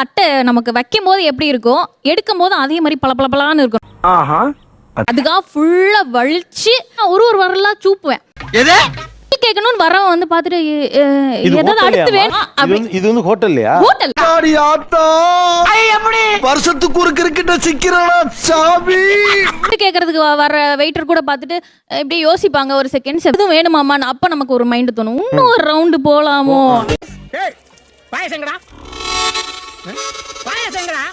தட்டை நமக்கு வைக்கும் போது எப்படி இருக்கும் எடுக்கும் போது அதே மாதிரி பளபளபளான்னு இருக்கும் ஆஹா. அதுக்காக ஃபுல்லா வலிச்சு நான் ஒரு ஒரு வரலாம் சூப்புவேன். எது? கேட்கணும்னு வரவன் வந்து பார்த்துட்டு ஏதாவது அடுத்து வேணும்? இது அப்படி வந்து- இது வந்து ஹோட்டல்லையா ஹோட்டல் ஆடி ஆத்தா. வருஷத்துக்கு ஒரு கிரிக்கெட்ட சிக்கிறானா சாமி? கேட்கறதுக்கு வ- வர வெயிட்டர் கூட பார்த்துட்டு இப்படியே யோசிப்பாங்க ஒரு செகண்ட்ஸ் எதுவும் வேணுமாமான்னு அப்ப நமக்கு ஒரு மைண்ட் தோணும். இன்னும் ஒரு ரவுண்டு போலாமோ? பாயசங்கடா. பாயசங்கடா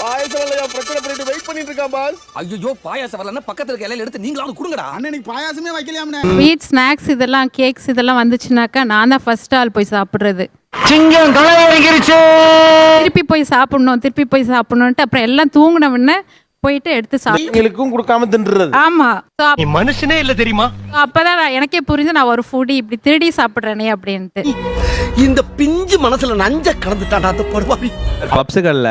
பாயசம் இல்லையா? பிரச்சனை பண்ணிட்டு வெயிட் பண்ணிட்டு இருக்கான் பாஸ் ஐயோ பாயாசம் வரலன்னா பக்கத்துல இருக்க இலையில எடுத்து நீங்களாவது கொடுங்கடா. அண்ணனுக்கு பாயாசமே வைக்கலையாம்னே ஸ்வீட் ஸ்நாக்ஸ் இதெல்லாம் கேக்ஸ் இதெல்லாம் வந்துச்சுனாக்கா நான் தான் ஃபர்ஸ்ட் ஆள் போய் சாப்பிட்றது. சிங்கம் திருப்பி போய் சாப்பிடணும் திருப்பி போய் சாப்பிடணுன்ட்டு அப்புறம் எல்லாம் தூங்கின உடனே போயிட்டு எடுத்து சாப்பிடு எங்களுக்கும் கொடுக்காம தின்றது ஆமா. நீ மனுஷனே இல்ல தெரியுமா? அப்ப- அப்பதான் நான் எனக்கே புரிஞ்சு நான் ஒரு ஃபுடி இப்படி திருடி சாப்பிடுறேனே அப்படின்ட்டு. இந்த பிஞ்சு மனசுல நஞ்ச கலந்துட்டாடா அந்த படுவாவி பப்ஸுகள்ல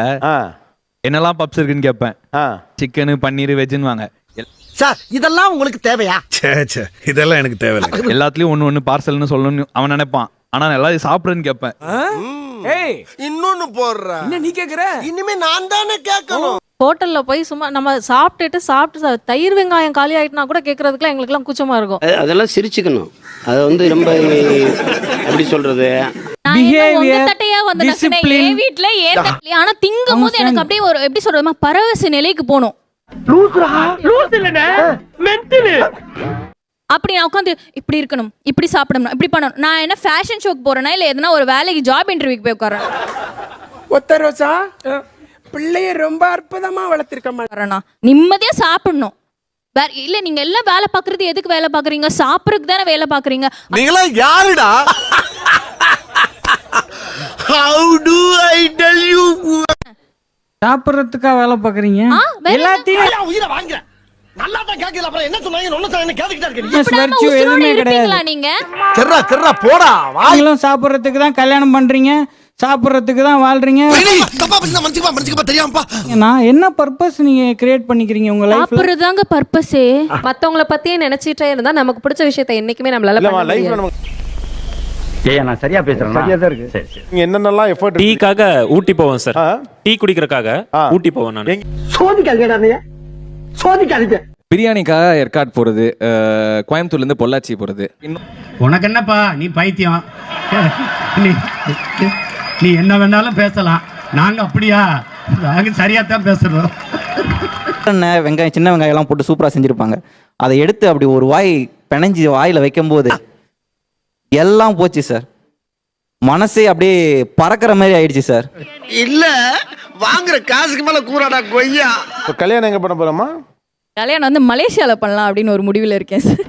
என்னெல்லாம் பப்ஸ் இருக்குன்னு கேட்பேன் சிக்கனு பன்னீர் வெஜ்ஜுன்னு வாங்க. சார் இதெல்லாம் உங்களுக்கு தேவையா? சே சே இதெல்லாம் எனக்கு தேவையில்லை. எல்லாத்துலயும் ஒண்ணு ஒண்ணு பார்சல்னு சொல்லணும்னு அவன் நினைப்பான். ஆனா நான் எல்லாத்தையும் சாப்பிடுறேன்னு கேட்பேன் ஏய் இன்னொன்னு போடுற. என்ன நீ கேக்குற? இனிமே நான் தானே கேட்கணும் ஹோட்டல்ல போய் சும்மா நம்ம சாப்பிட்டுட்டு சாப்பிட்டு சா- தயிர் வெங்காயம் காலி ஆயிட்டுனா கூட கேட்கறதுக்குலாம் எங்களுக்குலாம் கூச்சமா இருக்கும். அது- அதெல்லாம் சிரிச்சுக்கணும். அது வந்து ரொம்ப எப்படி ஏன் தட்டலையா? ஆனா திங்கும் போது எனக்கு அப்படியே ஒரு எப்படி சொல்றதுமா பரவச நிலைக்கு போகணும். அப்படி நான் உட்காந்து இப்படி இருக்கணும் இப்படி சாப்பிடணும் இப்படி பண்ணணும். நான் என்ன ஃபேஷன் ஷோக்கு போறேனா இல்ல எதனா ஒரு வேலைக்கு ஜாப் இன்டர்வியூக்கு போய் உட்காரேன் பிள்ளைய ரொம்ப அற்புதமா வளர்த்திருக்கமா வரேனா நிம்மதியா சாப்பிடணும். வேற இல்ல நீங்க எல்லாம் வேலை பாக்குறது எதுக்கு வேலை பாக்குறீங்க சாப்பிடறதுக்கு தானே வேலை பாக்குறீங்க நீங்களா யாருடா? How do I tell you சாப்பிடுறதுக்கா வேலை வேற எல்லாத்தையும் உயிரை வாங்க நல்லா தான் கேட்கல அப்புறம் என்ன சொன்னாங்க? ஒன்னு சொன்னாங்க? கேட்டுக்கிட்டே இருக்கீங்க சாப்பிடாம உசுரோட இருப்பீங்களா நீங்க? தெர்றா தெர்றா போடா வாய். நீங்களும் சாப்பிடுறதுக்கு தான் கல்யாணம் பண்றீங்க. சாப்பிடுறதுக்கு தான் வாழ்றீங்க. நான் என்ன பர்பஸ் நீங்க கிரியேட் பண்ணிக்கிறீங்க உங்க லைஃப்ல பர்பஸே மத்தவங்கள பத்தியே நினைச்சிட்டே இருந்தா நமக்கு பிடிச்ச விஷயத்தை என்னைக்குமே நம்மளால பண்ண லைஃப்ல முடியாது. நமக்கு ஏய் நான் சரியா பேசுறேன் சரியா தான் இருக்கு. நீங்க என்னென்னலாம் எஃபர்ட் டீக்காக ஊட்டி போவேன் சார். டீ குடிக்கிறதுக்காக. ஊட்டி போவேன் நான். சோதிக்காதீங்க. பிரியாணிக்காக ஏற்காடு போறது கோயம்புத்தூர்ல இருந்து பொள்ளாச்சி போறது. உனக்கு என்னப்பா நீ பைத்தியம். நீ நீ என்ன வேணாலும் பேசலாம். நாங்க அப்படியா? நாங்க சரியா தான் பேசுறோம். எண்ணெய் வெங்காயம் சின்ன வெங்காயம் எல்லாம் போட்டு சூப்பரா செஞ்சிருப்பாங்க. அதை எடுத்து அப்படி ஒரு வாய் பிணைஞ்சு வாயில வைக்கும்போது எல்லாம் போச்சு சார். மனசே அப்படியே பறக்கிற மாதிரி ஆயிடுச்சு சார். இல்ல வாங்குற காசுக்கு மேல கூறாடா கொய்யா. இப்போ கல்யாணம் எங்க பண்ண போறோமா கல்யாணம் வந்து மலேசியால பண்ணலாம் அப்படின்னு ஒரு முடிவுல இருக்கேன். சார்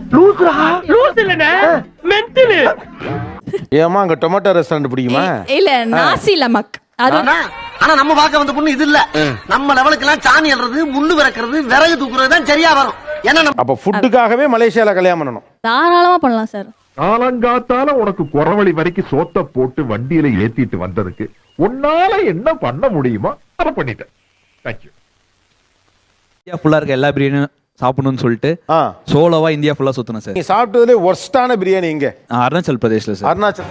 ஏமா அங்க டொமேட்டோ ரெஸ்டாரண்ட் பிடிக்குமா? இல்ல நாசி லமக். அது ஆனா ஆனா நம்ம பார்க்க வந்த பொண்ணு இது இல்ல. நம்ம லெவலுக்கு எல்லாம் சாணி அல்றது முள்ளு விறக்கிறது விறகு தூக்குறது தான் சரியா வரும். ஏன்னா அப்ப ஃபுட்டுக்காகவே மலேசியால கல்யாணம் பண்ணணும். தாராளமா பண்ணலாம் சார் காலங்காத்தால உனக்கு குறவழி வரைக்கும் சோத்த போட்டு வண்டியில ஏத்திட்டு வந்ததுக்கு உன்னால என்ன பண்ண முடியுமோ அதை பண்ணிட்டேன். தேங்க்யூ இந்தியா ஃபுல்லா இருக்க எல்லா பிரியாணியும் சாப்பிடணும்னு சொல்லிட்டு சோலோவா இந்தியா ஃபுல்லா சுத்தினேன் சார். நீங்க சாப்பிட்டதுல ஒர்ஸ்டான பிரியாணி நான் அருணாச்சல் பிரதேஷ்ல சார். அருணாச்சல்.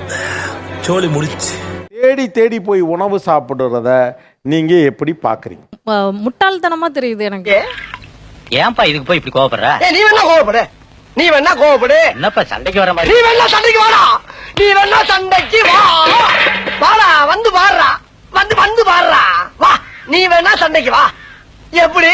சோழி முடிச்சு தேடி தேடி போய் உணவு சாப்பிடுறத நீங்க எப்படி பாக்குறீங்க? முட்டாள்தனமா தெரியுது எனக்கு. ஏன்பா இதுக்கு போய் இப்படி கோவப்படுற? நீ வேணா கோவப்படு. நீ வேணா கோவப்படு. என்னப்பா சண்டைக்கு வர நீ வேணா சண்டைக்கு வாடா. நீ வேணா சண்டைக்கு வா. வாடா வந்து பாடுறா. வந்து வந்து பாடுறா. வா நீ வேணா சண்டைக்கு வா. எப்படி?